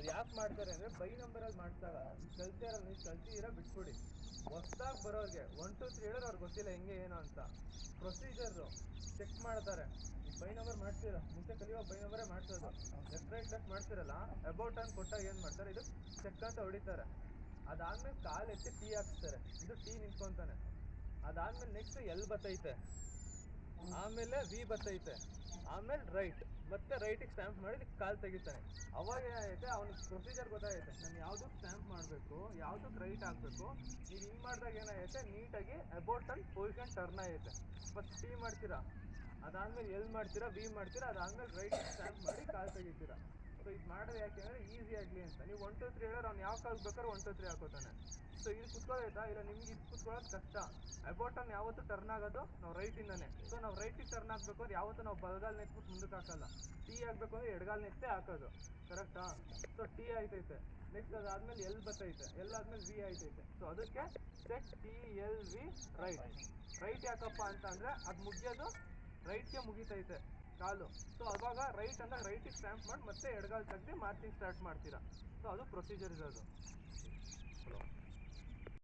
ಅದು ಯಾಕೆ ಮಾಡ್ತಾರೆ ಅಂದರೆ ಬೈ ನಂಬರಲ್ಲಿ ಮಾಡಿದಾಗ ಕಲ್ತಿರೋ ನೀವು ಕಲ್ತಿದ್ದೀರಾ ಬಿಟ್ಬಿಡಿ. ಹೊಸ್ದಾಗಿ ಬರೋರಿಗೆ ಒನ್ ಟು ತ್ರೀ ಹೇಳೋರು ಅವ್ರಿಗೆ ಗೊತ್ತಿಲ್ಲ ಹೆಂಗೆ ಏನು ಅಂತ. ಪ್ರೊಸೀಜರು ಚೆಕ್ ಮಾಡ್ತಾರೆ. ಈ ಬೈ ನಂಬರ್ ಮಾಡ್ತೀರ? ಮುಂಚೆ ಕಲಿಯೋ ಬೈ ನಂಬರೇ ಮಾಡ್ತಿರೋದು ಲೆಫ್ಟ್ ಲೆಫ್ಟ್ ಮಾಡ್ತಿರಲ್ಲ ಅಬೌಟ್ ಅಂತ ಕೊಟ್ಟಾಗ ಏನು ಮಾಡ್ತಾರೆ? ಇದು ಚೆಕ್ ಅಂತ ಹೊಡಿತಾರೆ. ಅದಾದ್ಮೇಲೆ ಕಾಲು ಎತ್ತಿ ಟೀ ಹಾಕ್ತಾರೆ ಇದು ಟೀ ನಿಂತ್ಕೊಂತಾನೆ. ಅದಾದ್ಮೇಲೆ ನೆಕ್ಸ್ಟ್ ಎಲ್ ಬತ್ತೈತೆ. ಆಮೇಲೆ ವಿ ಬತ್ತೈತೆ. ಆಮೇಲೆ ರೈಟ್ ಮತ್ತೆ ರೈಟಿಗೆ ಸ್ಟ್ಯಾಂಪ್ ಮಾಡಿ ಕಾಲು ತೆಗಿತಾನೆ. ಅವಾಗ ಏನಾಗೈತೆ ಅವ್ನಿಗೆ ಪ್ರೊಸೀಜರ್ ಗೊತ್ತಾಗೈತೆ. ನಾನು ಯಾವುದಕ್ಕೆ ಸ್ಟ್ಯಾಂಪ್ ಮಾಡಬೇಕು ಯಾವುದಕ್ಕೆ ರೈಟ್ ಆಗಬೇಕು ನೀವು ಹಿಂಗೆ ಮಾಡಿದಾಗ ಏನಾಗೈತೆ, ನೀಟಾಗಿ ಅಬೌಟ್ ಅಂಡ್ ಪೊಸಿಷನ್ ಟರ್ನ್ ಆಗೈತೆ. ಫಸ್ಟ್ ಟಿ ಮಾಡ್ತೀರಾ? ಅದಾದ್ಮೇಲೆ ಎಲ್ ಮಾಡ್ತೀರಾ ವಿ ಮಾಡ್ತೀರಾ, ಅದಾದ್ಮೇಲೆ ರೈಟ್ ಸ್ಟ್ಯಾಂಪ್ ಮಾಡಿ ಕಾಲು ತೆಗಿತೀರಾ. ಸೊ ಇದು ಮಾಡೋದು ಯಾಕೆ ಅಂದರೆ ಈಸಿ ಆಗಲಿ ಅಂತ. ನೀವು ಒನ್ ಟು ತ್ರೀ ಹೇಳೋರು ಅವ್ನು ಯಾವ ಕಾಲ್ ಬೇಕಾದ್ರೆ ಒನ್ ಟು ತ್ರೀ ಹಾಕೋತಾನೆ. ಸೊ ಇದು ಕುತ್ಕೊಳ್ಳೋದಾ ಇಲ್ಲ, ನಿಮ್ಗೆ ಇದು ಕುತ್ಕೊಳ್ಳೋದು ಕಷ್ಟ. ಅಬೌಟನ್ನು ಯಾವತ್ತೂ ಟರ್ನ್ ಆಗೋದು ನಾವು ರೈಟಿಂದಾನೆ ಸೊ ನಾವು ರೈಟಿಗೆ ಟರ್ನ್ ಆಗಬೇಕು ಅಂದ್ರೆ ಯಾವತ್ತೂ ನಾವು ಬಲಗಾಲ ನೆಟ್ಬಿಟ್ಟು ಮುಂದಕ್ಕೆ ಹಾಕಲ್ಲ. ಟೀ ಆಗಬೇಕು ಅಂದರೆ ಎಡಗಾಲ ನೆಟ್ಟೆ ಹಾಕೋದು. ಕರೆಕ್ಟಾ ಸೊ ಟೀ ಆಯ್ತೈತೆ. ನೆಕ್ಸ್ಟ್ ಅದಾದ್ಮೇಲೆ ಎಲ್ ಬರ್ತೈತೆ. ಎಲ್ ಆದ್ಮೇಲೆ ವಿ ಆಯ್ತೈತೆ. ಸೊ ಅದಕ್ಕೆ set T L V right right ಯಾಕಪ್ಪ ಅಂತ ಅಂದರೆ ಅದು ಮುಗಿಯೋದು ರೈಟ್ಗೆ ಮುಗಿತೈತೆ. ಕಾಲು. ಸೊ ಅವಾಗ ರೈಟ್ ಅಂದಾಗ ರೈಟಿಗೆ ಸ್ಟ್ಯಾಂಪ್ ಮಾಡಿ ಮತ್ತೆ ಎಡಗಾಲು ತೆಗ್ದು ಮಾರ್ಚಿಂಗ್ ಸ್ಟಾರ್ಟ್ ಮಾಡ್ತೀರಾ. ಸೊ ಅದು ಪ್ರೊಸೀಜರ್ ಇರೋದು.